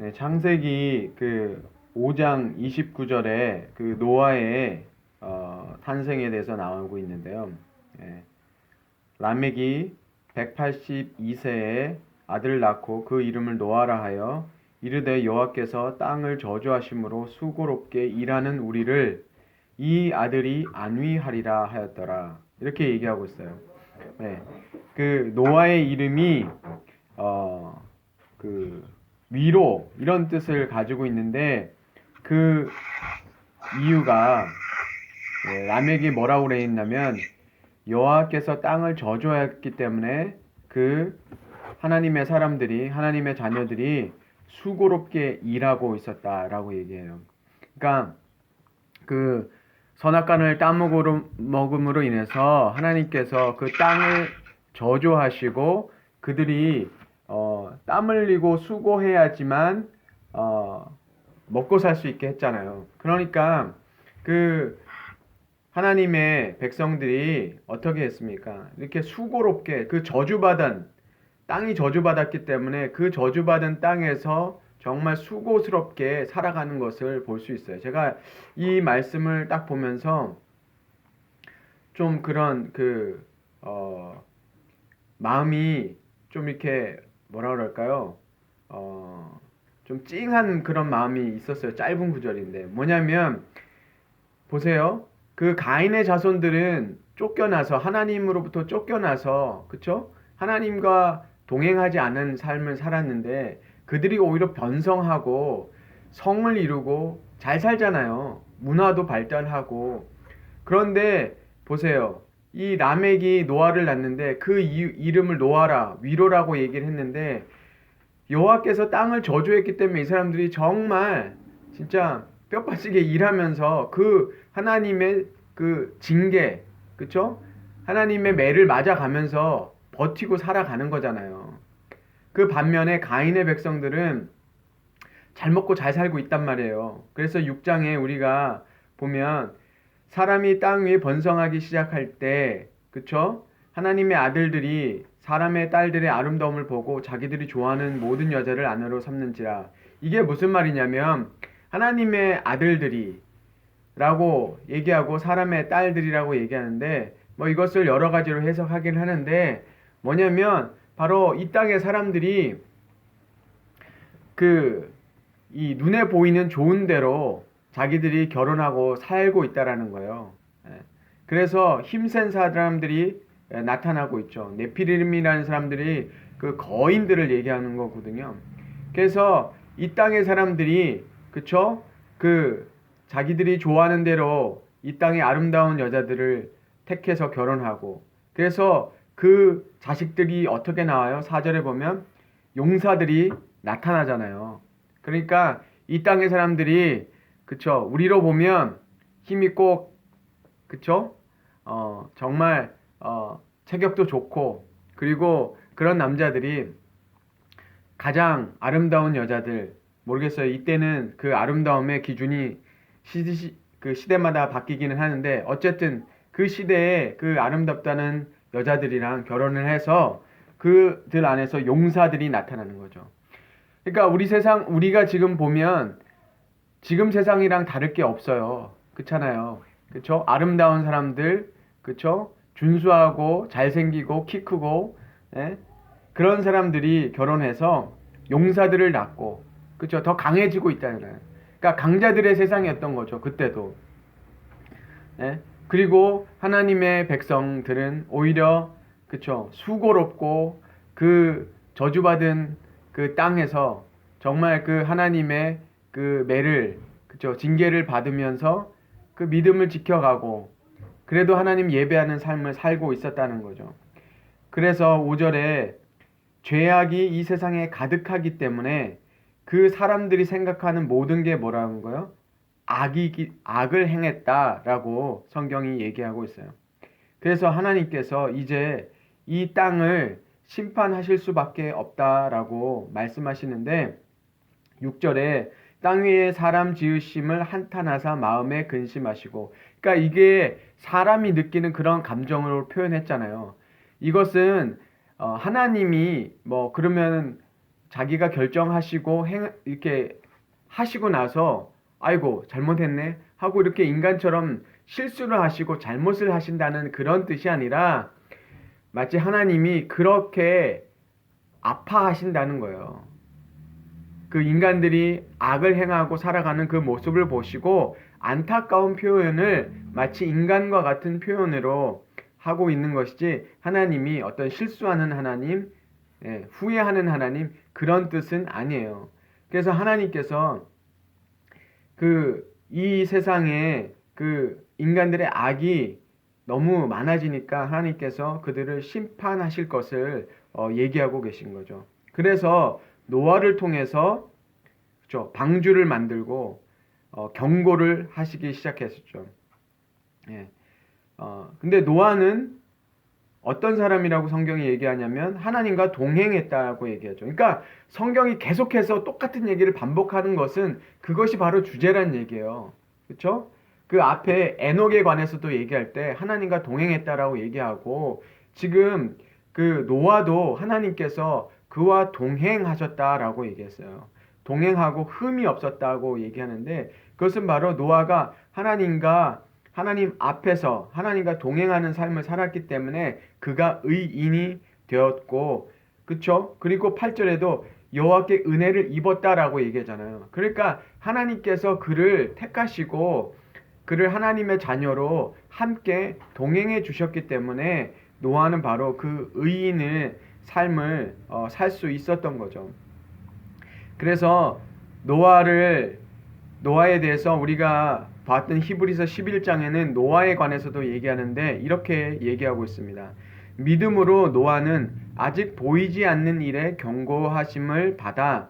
네, 창세기 그 5장 29절에 그 노아의 어, 탄생에 대해서 나오고 있는데요. 예, 라멕이 182세에 아들을 낳고 그 이름을 노아라 하여 이르되 여호와께서 땅을 저주하심으로 수고롭게 일하는 우리를 이 아들이 안위하리라 하였더라. 이렇게 얘기하고 있어요. 네. 그 노아의 이름이 어 그 위로 이런 뜻을 가지고 있는데 그 이유가 예, 라멕이 뭐라고 그랬냐면 여호와께서 땅을 저주하였기 때문에 그 하나님의 사람들이 하나님의 자녀들이 수고롭게 일하고 있었다라고 얘기해요. 그러니까 그 선악간을 따먹으로 먹음으로 인해서 하나님께서 그 땅을 저주하시고 그들이 어, 땀 흘리고 수고해야지만 어, 먹고 살 수 있게 했잖아요. 그러니까 그 하나님의 백성들이 어떻게 했습니까? 이렇게 수고롭게 그 저주받은 땅이 저주받았기 때문에 그 저주받은 땅에서 정말 수고스럽게 살아가는 것을 볼 수 있어요. 제가 이 말씀을 딱 보면서 좀 그런 그, 어, 마음이 좀 이렇게 뭐라 그럴까요? 어, 좀 찡한 그런 마음이 있었어요. 짧은 구절인데. 뭐냐면, 보세요. 그 가인의 자손들은 쫓겨나서, 하나님으로부터 쫓겨나서, 그쵸? 하나님과 동행하지 않은 삶을 살았는데, 그들이 오히려 변성하고, 성을 이루고, 잘 살잖아요. 문화도 발달하고. 그런데, 보세요. 이 라멕이 노아를 낳는데 그 이, 이름을 노아라 위로라고 얘기를 했는데 여호와께서 땅을 저주했기 때문에 이 사람들이 정말 진짜 뼈 빠지게 일하면서 그 하나님의 그 징계 그쵸? 하나님의 매를 맞아가면서 버티고 살아가는 거잖아요. 그 반면에 가인의 백성들은 잘 먹고 잘 살고 있단 말이에요. 그래서 6장에 우리가 보면 사람이 땅 위에 번성하기 시작할 때, 그쵸? 하나님의 아들들이 사람의 딸들의 아름다움을 보고 자기들이 좋아하는 모든 여자를 아내로 삼는지라. 이게 무슨 말이냐면, 하나님의 아들들이 라고 얘기하고 사람의 딸들이라고 얘기하는데, 뭐 이것을 여러 가지로 해석하긴 하는데, 뭐냐면, 바로 이 땅의 사람들이 그, 이 눈에 보이는 좋은 대로 자기들이 결혼하고 살고 있다라는 거예요. 예. 그래서 힘센 사람들이 예, 나타나고 있죠. 네피림이라는 사람들이 그 거인들을 얘기하는 거거든요. 그래서 이 땅의 사람들이 그쵸? 그 자기들이 좋아하는 대로 이 땅의 아름다운 여자들을 택해서 결혼하고 그래서 그 자식들이 어떻게 나와요? 사절에 보면 용사들이 나타나잖아요. 그러니까 이 땅의 사람들이 그쵸. 우리로 보면 힘있고, 그쵸. 어, 정말, 어, 체격도 좋고, 그리고 그런 남자들이 가장 아름다운 여자들, 모르겠어요. 이때는 그 아름다움의 기준이 시, 그 시대마다 바뀌기는 하는데, 어쨌든 그 시대에 그 아름답다는 여자들이랑 결혼을 해서 그들 안에서 용사들이 나타나는 거죠. 그러니까 우리 세상, 우리가 지금 보면 지금 세상이랑 다를 게 없어요. 그렇잖아요. 그쵸? 아름다운 사람들, 그쵸? 준수하고 잘생기고 키 크고 예? 그런 사람들이 결혼해서 용사들을 낳고 그쵸? 더 강해지고 있다는 거예요. 그러니까 강자들의 세상이었던 거죠. 그때도. 예? 그리고 하나님의 백성들은 오히려 그쵸? 수고롭고 그 저주받은 그 땅에서 정말 그 하나님의 그 매를 그죠 징계를 받으면서 그 믿음을 지켜가고 그래도 하나님 예배하는 삶을 살고 있었다는 거죠. 그래서 5절에 죄악이 이 세상에 가득하기 때문에 그 사람들이 생각하는 모든 게 뭐라는 거요? 악이 악을 행했다라고 성경이 얘기하고 있어요. 그래서 하나님께서 이제 이 땅을 심판하실 수밖에 없다라고 말씀하시는데 6절에 땅 위에 사람 지으심을 한탄하사 마음에 근심하시고 그러니까 이게 사람이 느끼는 그런 감정으로 표현했잖아요. 이것은 어, 하나님이 뭐 그러면 자기가 결정하시고 행, 이렇게 하시고 나서 아이고 잘못했네 하고 이렇게 인간처럼 실수를 하시고 잘못을 하신다는 그런 뜻이 아니라 마치 하나님이 그렇게 아파하신다는 거예요. 그 인간들이 악을 행하고 살아가는 그 모습을 보시고 안타까운 표현을 마치 인간과 같은 표현으로 하고 있는 것이지 하나님이 어떤 실수하는 하나님, 예, 후회하는 하나님 그런 뜻은 아니에요. 그래서 하나님께서 그 이 세상에 그 인간들의 악이 너무 많아지니까 하나님께서 그들을 심판하실 것을 어, 얘기하고 계신 거죠. 그래서 노아를 통해서 그렇죠, 방주를 만들고 어, 경고를 하시기 시작했었죠. 예. 어, 근데 노아는 어떤 사람이라고 성경이 얘기하냐면 하나님과 동행했다고 얘기하죠. 그러니까 성경이 계속해서 똑같은 얘기를 반복하는 것은 그것이 바로 주제란 얘기예요. 그렇죠? 그 앞에 에녹에 관해서도 얘기할 때 하나님과 동행했다라고 얘기하고 지금 그 노아도 하나님께서 그와 동행하셨다라고 얘기했어요. 동행하고 흠이 없었다고 얘기하는데 그것은 바로 노아가 하나님과 하나님 앞에서 하나님과 동행하는 삶을 살았기 때문에 그가 의인이 되었고 그쵸? 그리고 8절에도 여호와께 은혜를 입었다라고 얘기하잖아요. 그러니까 하나님께서 그를 택하시고 그를 하나님의 자녀로 함께 동행해 주셨기 때문에 노아는 바로 그 의인의 삶을 어, 살 수 있었던 거죠. 그래서 노아를 노아에 대해서 우리가 봤던 히브리서 11장에는 노아에 관해서도 얘기하는데 이렇게 얘기하고 있습니다. 믿음으로 노아는 아직 보이지 않는 일에 경고하심을 받아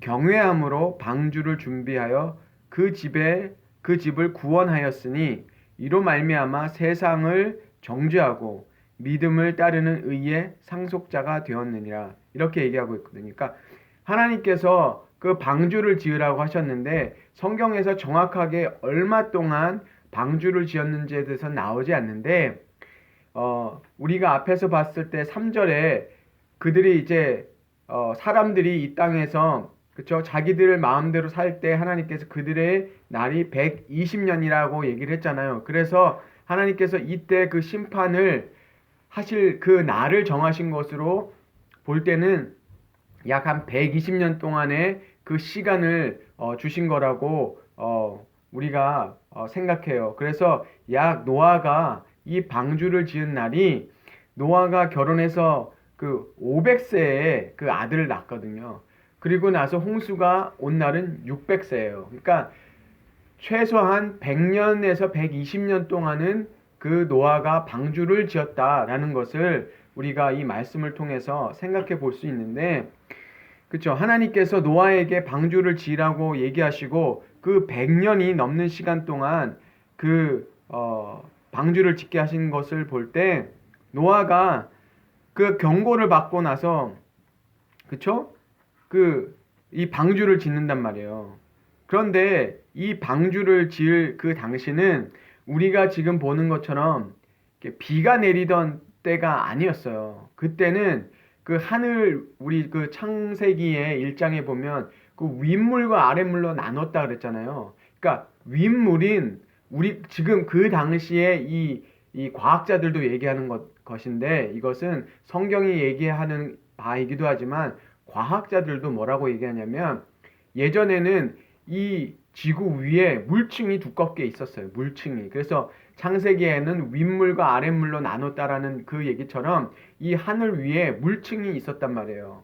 경외함으로 방주를 준비하여 그 집에 그 집을 구원하였으니 이로 말미암아 세상을 정죄하고 믿음을 따르는 의의 상속자가 되었느니라 이렇게 얘기하고 있거든요. 그러니까 하나님께서 그 방주를 지으라고 하셨는데 성경에서 정확하게 얼마 동안 방주를 지었는지에 대해서 나오지 않는데 어, 우리가 앞에서 봤을 때 3절에 그들이 이제 어, 사람들이 이 땅에서 그쵸 자기들 마음대로 살 때 하나님께서 그들의 날이 120년이라고 얘기를 했잖아요. 그래서 하나님께서 이때 그 심판을 하실 그 날을 정하신 것으로 볼 때는 약 한 120년 동안의 그 시간을 어, 주신 거라고 어, 우리가 어, 생각해요. 그래서 약 노아가 이 방주를 지은 날이 노아가 결혼해서 그 500세에 그 아들을 낳거든요. 그리고 나서 홍수가 온 날은 600세예요. 그러니까 최소한 100년에서 120년 동안은 그 노아가 방주를 지었다라는 것을 우리가 이 말씀을 통해서 생각해 볼 수 있는데 그렇죠. 하나님께서 노아에게 방주를 지으라고 얘기하시고 그 100년이 넘는 시간 동안 그 어, 방주를 짓게 하신 것을 볼 때 노아가 그 경고를 받고 나서 그쵸? 그 이 방주를 짓는단 말이에요. 그런데 이 방주를 지을 그 당시는 우리가 지금 보는 것처럼 비가 내리던 때가 아니었어요. 그때는 그 하늘 우리 그 창세기의 일장에 보면 그 윗물과 아랫물로 나눴다 그랬잖아요. 그러니까 윗물인 우리 지금 그 당시에 이, 이 과학자들도 얘기하는 것, 것인데 이것은 성경이 얘기하는 바이기도 하지만 과학자들도 뭐라고 얘기하냐면 예전에는 이 지구 위에 물층이 두껍게 있었어요. 물층이. 그래서 창세기에는 윗물과 아랫물로 나눴다라는 그 얘기처럼 이 하늘 위에 물층이 있었단 말이에요.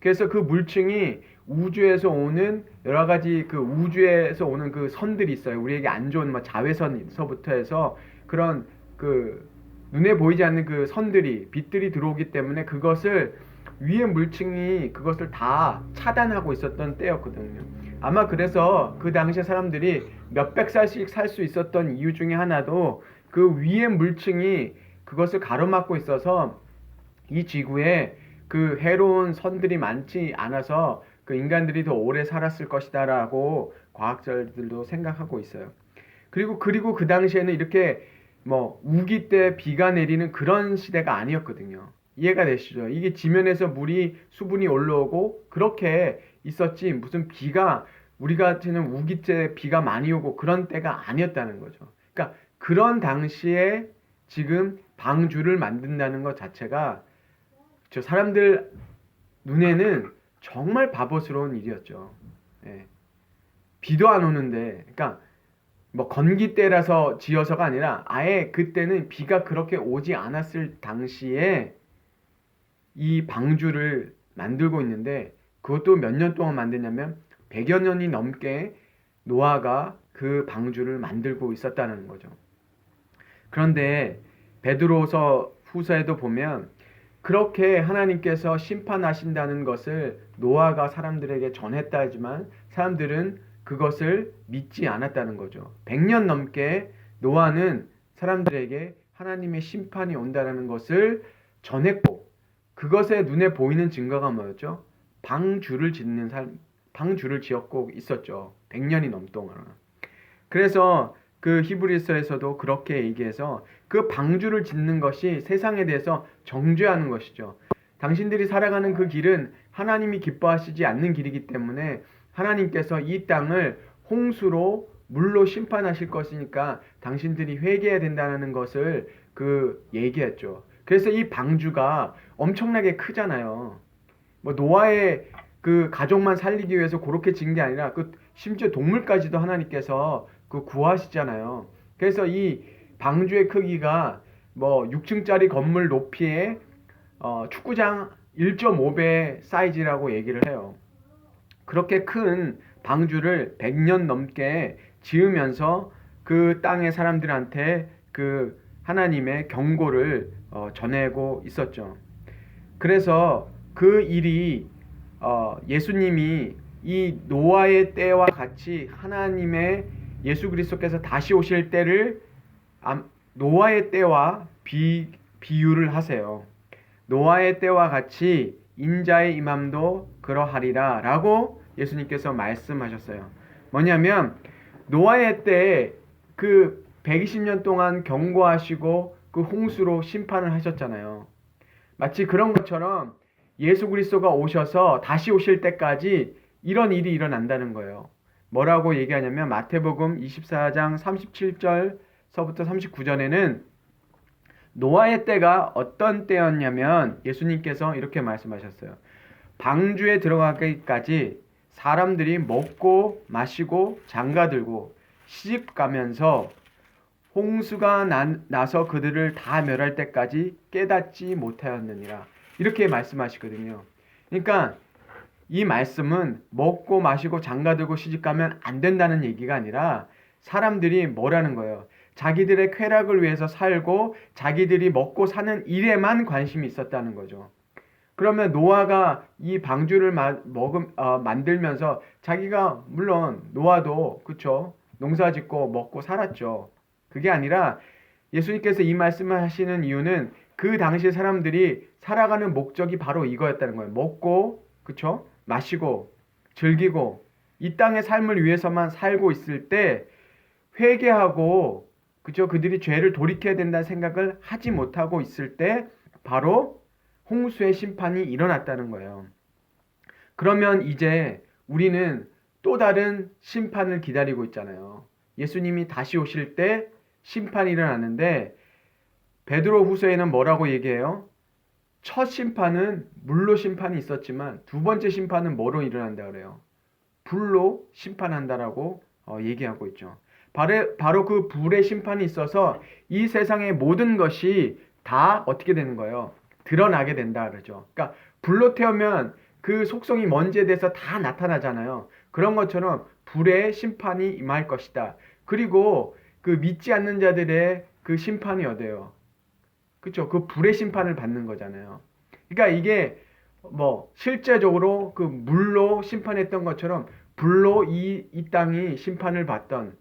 그래서 그 물층이 우주에서 오는 여러 가지 그 우주에서 오는 그 선들이 있어요. 우리에게 안 좋은 뭐 자외선서부터 해서 그런 그 눈에 보이지 않는 그 선들이 빛들이 들어오기 때문에 그것을 위에 물층이 그것을 다 차단하고 있었던 때였거든요. 아마 그래서 그 당시에 사람들이 몇백 살씩 살 수 있었던 이유 중에 하나도 그 위에 물층이 그것을 가로막고 있어서 이 지구에 그 해로운 선들이 많지 않아서 그 인간들이 더 오래 살았을 것이다라고 과학자들도 생각하고 있어요. 그리고 그리고 그 당시에는 이렇게 뭐 우기 때 비가 내리는 그런 시대가 아니었거든요. 이해가 되시죠? 이게 지면에서 물이 수분이 올라오고 그렇게 있었지 무슨 비가 우리 같은 우기째 비가 많이 오고 그런 때가 아니었다는 거죠. 그러니까 그런 당시에 지금 방주를 만든다는 것 자체가 저 사람들 눈에는 정말 바보스러운 일이었죠. 예. 비도 안 오는데, 그러니까 뭐 건기 때라서 지어서가 아니라 아예 그때는 비가 그렇게 오지 않았을 당시에 이 방주를 만들고 있는데 그것도 몇 년 동안 만드냐면 100여 년이 넘게 노아가 그 방주를 만들고 있었다는 거죠. 그런데 베드로서 후서에도 보면 그렇게 하나님께서 심판하신다는 것을 노아가 사람들에게 전했다 하지만 사람들은 그것을 믿지 않았다는 거죠. 100년 넘게 노아는 사람들에게 하나님의 심판이 온다는 것을 전했고 그것에 눈에 보이는 증거가 뭐였죠? 방주를 짓는 삶, 방주를 지었고 있었죠. 100년이 넘동안. 그래서 그 히브리서에서도 그렇게 얘기해서 그 방주를 짓는 것이 세상에 대해서 정죄하는 것이죠. 당신들이 살아가는 그 길은 하나님이 기뻐하시지 않는 길이기 때문에 하나님께서 이 땅을 홍수로 물로 심판하실 것이니까 당신들이 회개해야 된다는 것을 그 얘기했죠. 그래서 이 방주가 엄청나게 크잖아요. 뭐 노아의 그 가족만 살리기 위해서 그렇게 지은 게 아니라 그 심지어 동물까지도 하나님께서 그 구하시잖아요. 그래서 이 방주의 크기가 뭐 6층짜리 건물 높이의 어, 축구장 1.5배 사이즈라고 얘기를 해요. 그렇게 큰 방주를 100년 넘게 지으면서 그 땅의 사람들한테 그 하나님의 경고를 어, 전하고 있었죠. 그래서 그 일이 어, 예수님이 이 노아의 때와 같이 하나님의 예수 그리스도께서 다시 오실 때를 노아의 때와 비, 비유를 하세요. 노아의 때와 같이 인자의 임함도 그러하리라 라고 예수님께서 말씀하셨어요. 뭐냐면 노아의 때 그 120년 동안 경고하시고 그 홍수로 심판을 하셨잖아요. 마치 그런 것처럼 예수 그리스도가 오셔서 다시 오실 때까지 이런 일이 일어난다는 거예요. 뭐라고 얘기하냐면 마태복음 24장 37절서부터 39절에는 노아의 때가 어떤 때였냐면 예수님께서 이렇게 말씀하셨어요. 방주에 들어가기까지 사람들이 먹고 마시고 장가 들고 시집 가면서 홍수가 난, 나서 그들을 다 멸할 때까지 깨닫지 못하였느니라. 이렇게 말씀하시거든요. 그러니까 이 말씀은 먹고 마시고 장가들고 시집가면 안 된다는 얘기가 아니라 사람들이 뭐라는 거예요. 자기들의 쾌락을 위해서 살고 자기들이 먹고 사는 일에만 관심이 있었다는 거죠. 그러면 노아가 이 방주를 마, 먹음, 어, 만들면서 자기가 물론 노아도 그쵸 농사짓고 먹고 살았죠. 그게 아니라 예수님께서 이 말씀을 하시는 이유는 그 당시 사람들이 살아가는 목적이 바로 이거였다는 거예요. 먹고 그쵸 마시고 즐기고 이 땅의 삶을 위해서만 살고 있을 때 회개하고 그죠 그들이 죄를 돌이켜야 된다는 생각을 하지 못하고 있을 때 바로 홍수의 심판이 일어났다는 거예요. 그러면 이제 우리는 또 다른 심판을 기다리고 있잖아요. 예수님이 다시 오실 때 심판이 일어나는데 베드로 후서에는 뭐라고 얘기해요? 첫 심판은 물로 심판이 있었지만 두 번째 심판은 뭐로 일어난다 그래요? 불로 심판한다라고 어, 얘기하고 있죠. 바로, 바로 그 불의 심판이 있어서 이 세상의 모든 것이 다 어떻게 되는 거예요? 드러나게 된다 그러죠. 그러니까 불로 태우면 그 속성이 뭔지에 대해서 다 나타나잖아요. 그런 것처럼 불의 심판이 임할 것이다. 그리고 그 믿지 않는 자들의 그 심판이 어때요? 그쵸? 그 불의 심판을 받는 거잖아요. 그러니까 이게 뭐 실제적으로 그 물로 심판했던 것처럼 불로 이, 이 땅이 심판을 받던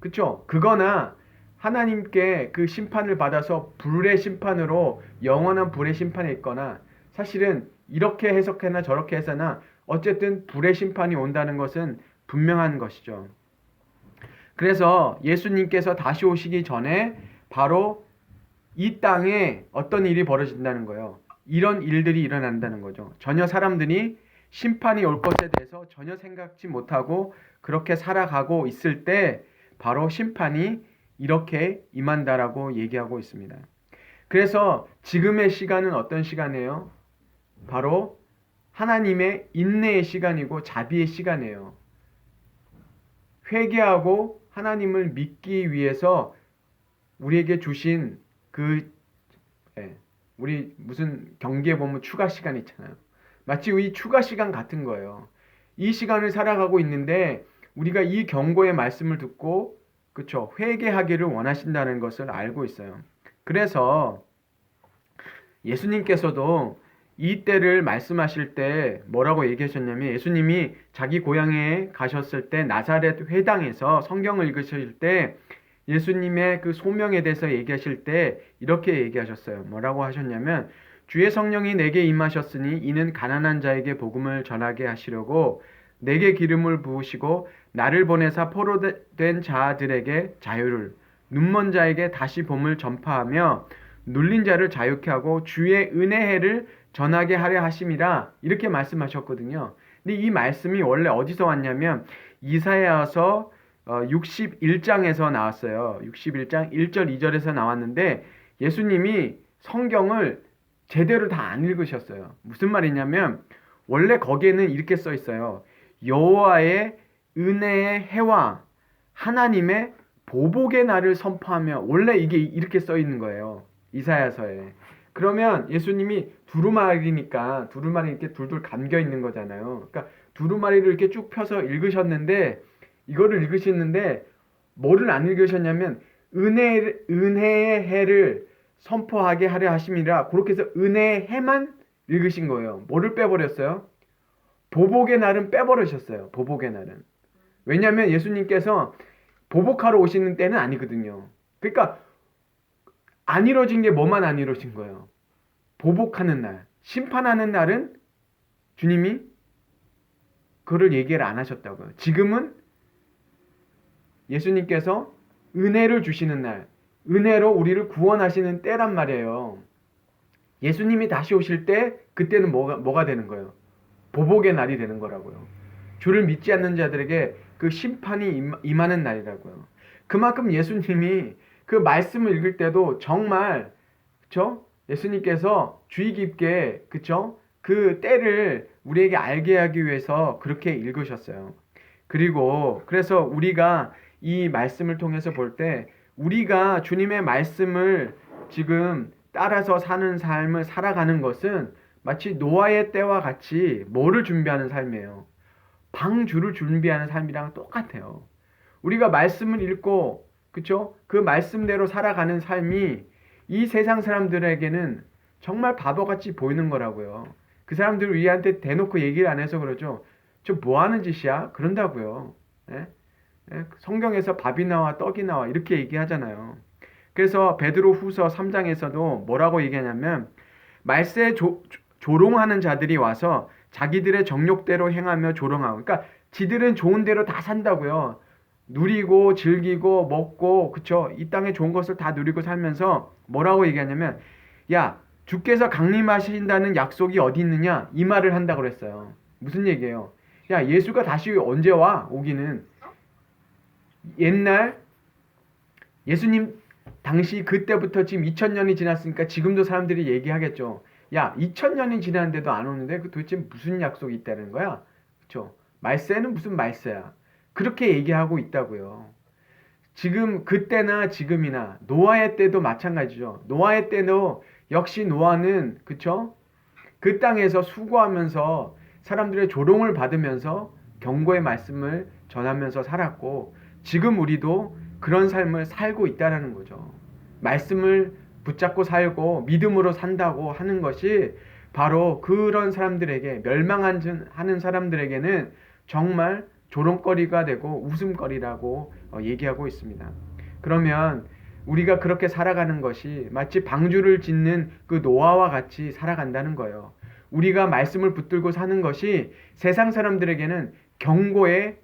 그쵸? 그거나 하나님께 그 심판을 받아서 불의 심판으로 영원한 불의 심판에 있거나 사실은 이렇게 해석해나 저렇게 해서나 어쨌든 불의 심판이 온다는 것은 분명한 것이죠. 그래서 예수님께서 다시 오시기 전에 바로 이 땅에 어떤 일이 벌어진다는 거예요. 이런 일들이 일어난다는 거죠. 전혀 사람들이 심판이 올 것에 대해서 전혀 생각지 못하고 그렇게 살아가고 있을 때 바로 심판이 이렇게 임한다라고 얘기하고 있습니다. 그래서 지금의 시간은 어떤 시간이에요? 바로 하나님의 인내의 시간이고 자비의 시간이에요. 회개하고 하나님을 믿기 위해서 우리에게 주신 그 예, 우리 무슨 경기에 보면 추가 시간 있잖아요. 마치 이 추가 시간 같은 거예요. 이 시간을 살아가고 있는데 우리가 이 경고의 말씀을 듣고 그쵸 회개하기를 원하신다는 것을 알고 있어요. 그래서 예수님께서도 이 때를 말씀하실 때 뭐라고 얘기하셨냐면 예수님이 자기 고향에 가셨을 때 나사렛 회당에서 성경을 읽으실 때 예수님의 그 소명에 대해서 얘기하실 때 이렇게 얘기하셨어요. 뭐라고 하셨냐면 주의 성령이 내게 임하셨으니 이는 가난한 자에게 복음을 전하게 하시려고 내게 기름을 부으시고 나를 보내사 포로된 자들에게 자유를 눈먼 자에게 다시 봄을 전파하며 눌린 자를 자유케 하고 주의 은혜해를 전하게 하려 하심이라 이렇게 말씀하셨거든요. 근데 이 말씀이 원래 어디서 왔냐면 이사야서 61장에서 나왔어요. 61장 1절 2절에서 나왔는데 예수님이 성경을 제대로 다 안 읽으셨어요. 무슨 말이냐면 원래 거기에는 이렇게 써 있어요. 여호와의 은혜의 해와 하나님의 보복의 날을 선포하며 원래 이게 이렇게 써 있는 거예요. 이사야서에. 그러면 예수님이 두루마리니까 두루마리 이렇게 둘둘 감겨 있는 거잖아요. 그러니까 두루마리를 이렇게 쭉 펴서 읽으셨는데 이거를 읽으시는데 뭐를 안 읽으셨냐면 은혜 은혜의 해를 선포하게 하려 하심이라 그렇게 해서 은혜의 해만 읽으신 거예요. 뭐를 빼버렸어요? 보복의 날은 빼버리셨어요. 보복의 날은. 왜냐하면 예수님께서 보복하러 오시는 때는 아니거든요. 그러니까 안 이루어진 게 뭐만 안 이루어진 거예요. 보복하는 날, 심판하는 날은 주님이 그를 얘기를 안 하셨다고요. 지금은 예수님께서 은혜를 주시는 날, 은혜로 우리를 구원하시는 때란 말이에요. 예수님이 다시 오실 때 그때는 뭐가 뭐가 되는 거예요? 보복의 날이 되는 거라고요. 주를 믿지 않는 자들에게 그 심판이 임하는 날이라고요. 그만큼 예수님이 그 말씀을 읽을 때도 정말 그쵸? 예수님께서 주의 깊게 그쵸? 그 때를 우리에게 알게 하기 위해서 그렇게 읽으셨어요. 그리고 그래서 우리가 이 말씀을 통해서 볼 때 우리가 주님의 말씀을 지금 따라서 사는 삶을 살아가는 것은 마치 노아의 때와 같이 뭐를 준비하는 삶이에요. 방주를 준비하는 삶이랑 똑같아요. 우리가 말씀을 읽고 그쵸? 그 말씀대로 살아가는 삶이 이 세상 사람들에게는 정말 바보같이 보이는 거라고요. 그 사람들 우리한테 대놓고 얘기를 안 해서 그러죠. 저 뭐 하는 짓이야? 그런다고요. 예? 예? 성경에서 밥이 나와 떡이 나와 이렇게 얘기하잖아요. 그래서 베드로 후서 3장에서도 뭐라고 얘기하냐면 말세 조, 조롱하는 자들이 와서 자기들의 정욕대로 행하며 조롱하고 그러니까 지들은 좋은 대로 다 산다고요. 누리고 즐기고 먹고 그쵸 이 땅에 좋은 것을 다 누리고 살면서 뭐라고 얘기하냐면 야 주께서 강림하신다는 약속이 어디 있느냐 이 말을 한다고 그랬어요 무슨 얘기예요 야 예수가 다시 언제 와 오기는 옛날 예수님 당시 그때부터 지금 2000년이 지났으니까 지금도 사람들이 얘기하겠죠. 야, 2000년이 지났는데도 안 오는데 그 도대체 무슨 약속이 있다는 거야? 그렇죠? 말세는 무슨 말세야? 그렇게 얘기하고 있다고요. 지금 그때나 지금이나 노아의 때도 마찬가지죠. 노아의 때도 역시 노아는 그쵸? 그 땅에서 수고하면서 사람들의 조롱을 받으면서 경고의 말씀을 전하면서 살았고 지금 우리도 그런 삶을 살고 있다라는 거죠. 말씀을 붙잡고 살고 믿음으로 산다고 하는 것이 바로 그런 사람들에게 멸망하는 사람들에게는 정말 조롱거리가 되고 웃음거리라고 어, 얘기하고 있습니다. 그러면 우리가 그렇게 살아가는 것이 마치 방주를 짓는 그 노아와 같이 살아간다는 거예요. 우리가 말씀을 붙들고 사는 것이 세상 사람들에게는 경고의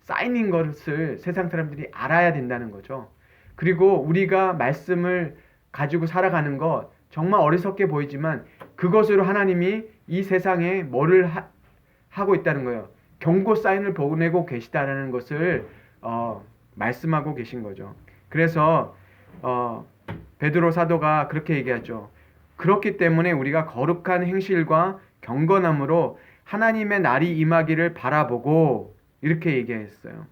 사인인 것을 세상 사람들이 알아야 된다는 거죠. 그리고 우리가 말씀을 가지고 살아가는 것 정말 어리석게 보이지만 그것으로 하나님이 이 세상에 뭐를 하, 하고 있다는 거예요. 경고 사인을 보내고 계시다라는 것을 어, 말씀하고 계신 거죠. 그래서 어, 베드로 사도가 그렇게 얘기하죠. 그렇기 때문에 우리가 거룩한 행실과 경건함으로 하나님의 날이 임하기를 바라보고 이렇게 얘기했어요.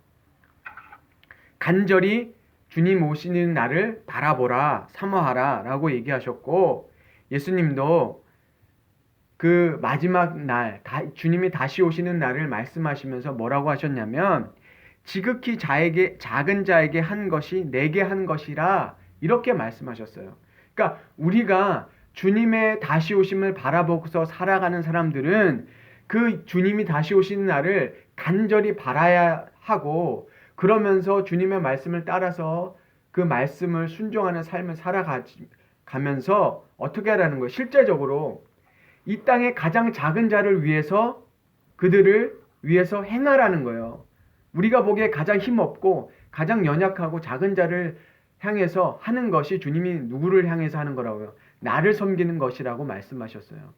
간절히 주님 오시는 날을 바라보라, 사모하라 라고 얘기하셨고 예수님도 그 마지막 날, 다, 주님이 다시 오시는 날을 말씀하시면서 뭐라고 하셨냐면 지극히 자에게 작은 자에게 한 것이 내게 한 것이라 이렇게 말씀하셨어요. 그러니까 우리가 주님의 다시 오심을 바라보고서 살아가는 사람들은 그 주님이 다시 오시는 날을 간절히 바라야 하고 그러면서 주님의 말씀을 따라서 그 말씀을 순종하는 삶을 살아가면서 어떻게 하라는 거예요? 실제적으로 이 땅의 가장 작은 자를 위해서 그들을 위해서 행하라는 거예요. 우리가 보기에 가장 힘없고 가장 연약하고 작은 자를 향해서 하는 것이 주님이 누구를 향해서 하는 거라고요? 나를 섬기는 것이라고 말씀하셨어요.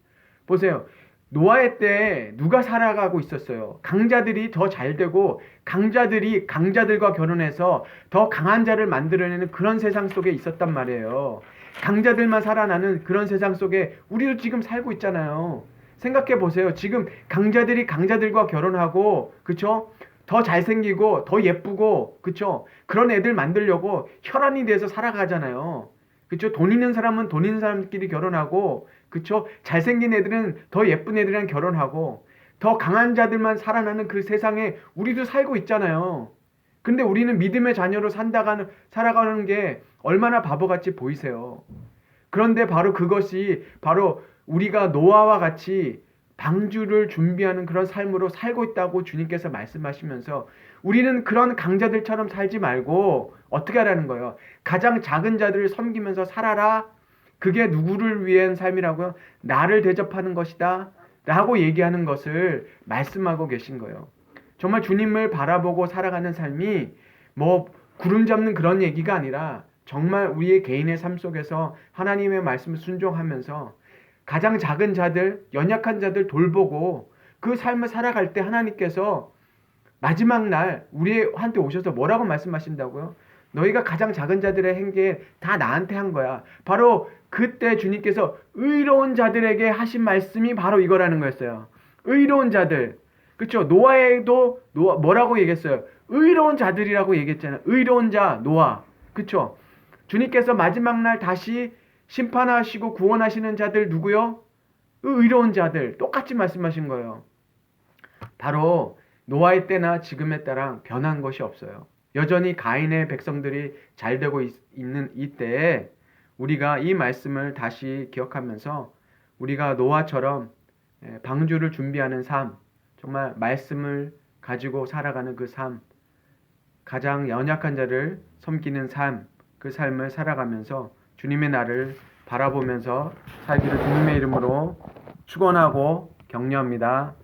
보세요. 노아의 때 누가 살아가고 있었어요? 강자들이 더 잘 되고 강자들이 강자들과 결혼해서 더 강한 자를 만들어내는 그런 세상 속에 있었단 말이에요. 강자들만 살아나는 그런 세상 속에 우리도 지금 살고 있잖아요. 생각해 보세요. 지금 강자들이 강자들과 결혼하고 그쵸? 더 잘생기고 더 예쁘고 그쵸? 그런 애들 만들려고 혈안이 돼서 살아가잖아요. 그쵸? 돈 있는 사람은 돈 있는 사람끼리 결혼하고 그쵸? 잘생긴 애들은 더 예쁜 애들이랑 결혼하고 더 강한 자들만 살아나는 그 세상에 우리도 살고 있잖아요. 근데 우리는 믿음의 자녀로 산다가는 살아가는 게 얼마나 바보같이 보이세요. 그런데 바로 그것이 바로 우리가 노아와 같이 방주를 준비하는 그런 삶으로 살고 있다고 주님께서 말씀하시면서 우리는 그런 강자들처럼 살지 말고 어떻게 하라는 거예요? 가장 작은 자들을 섬기면서 살아라. 그게 누구를 위한 삶이라고요? 나를 대접하는 것이다. 라고 얘기하는 것을 말씀하고 계신 거예요. 정말 주님을 바라보고 살아가는 삶이 뭐 구름 잡는 그런 얘기가 아니라 정말 우리의 개인의 삶 속에서 하나님의 말씀을 순종하면서 가장 작은 자들, 연약한 자들 돌보고 그 삶을 살아갈 때 하나님께서 마지막 날 우리한테 오셔서 뭐라고 말씀하신다고요? 너희가 가장 작은 자들의 행계 다 나한테 한 거야. 바로 그때 주님께서 의로운 자들에게 하신 말씀이 바로 이거라는 거였어요. 의로운 자들. 그렇죠? 노아에도 노아 뭐라고 얘기했어요? 의로운 자들이라고 얘기했잖아요. 의로운 자 노아. 그렇죠? 주님께서 마지막 날 다시 심판하시고 구원하시는 자들 누구요? 의로운 자들. 똑같이 말씀하신 거예요. 바로 노아의 때나 지금의 때랑 변한 것이 없어요. 여전히 가인의 백성들이 잘 되고 있, 는 이때에 우리가 이 말씀을 다시 기억하면서 우리가 노아처럼 예, 방주를 준비하는 삶, 정말 말씀을 가지고 살아가는 그 삶, 가장 연약한 자를 섬기는 삶, 그 삶을 살아가면서 주님의 날을 바라보면서 살기를 주님의 이름으로 축원하고 격려합니다.